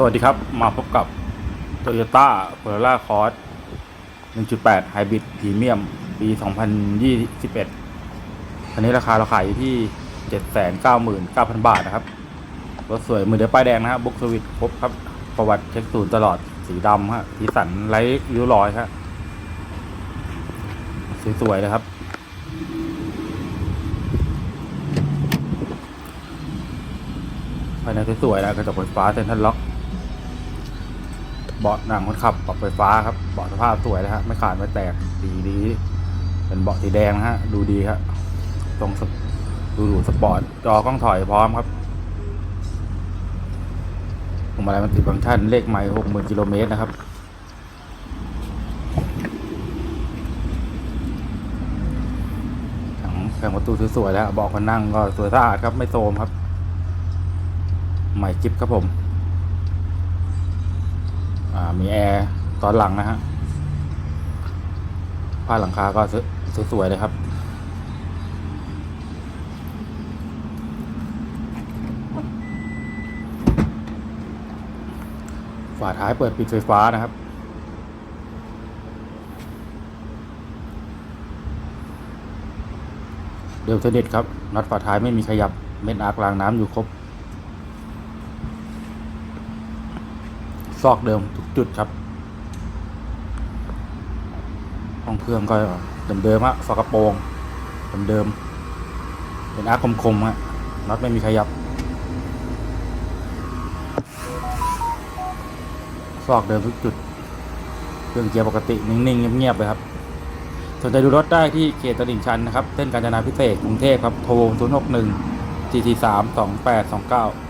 สวัสดีครับ มาพบกับ Toyota Corolla Cross 1.8 Hybrid Premium ปี 2021คันนี้ราคาเราขายอยู่ที่ 799,000 บาทนะครับ รถสวยมือเดียวป้ายแดงนะฮะบุ๊กสวิตครบครับ ประวัติเช็คศูนย์ตลอดสีดำฮะทีสันไร้ริ้วรอยฮะสวยๆเลยครับภายในสวยๆนะกระจกไฟฟ้าเซ็นทรัลล็อก เบาะหนังคนขับปรับไฟฟ้าครับเบาะสภาพสวยนะฮะไม่ขาดไม่แตกสีดี เป็นเบาะสีแดงนะฮะดูดีครับตรงสปดูดูสปอร์ตจอกล้องถอยพร้อมครับผมอะไรมันติดฟังก์ชันเลขไมล์หกหมื่นกิโลเมตรนะครับถังแผงประตูสวยๆแล้วเบาะคนนั่งก็สวยสะอาดครับไม่โทรมครับ ใหม่จิ๊บครับผม มีแอร์ตอนหลังนะฮะผ้าหลังคาก็สสวยๆเลยครับ ฝาท้ายเปิดปิดไฟฟ้านะครับเดิมสนิทครับน็อตฝาท้ายไม่มีขยับ เม็ดอาร์ครางน้ำอยู่ครบ ซอกเดิมทุกจุดครับห้องเครื่องก็เดิมๆฮะฝากระโปรงเดิมๆเป็นอาร์คคมๆฮะน็อตไม่มีขยับ ซอกเดิมทุกจุด เครื่องเกียร์ปกตินิ่งๆเงียบๆเลยครับสนใจดูรถได้ที่เขตตลิ่งชันนะครับ เส้นกาญจนาพิเศษกกรุงเทพครับ โทร 061 443 2829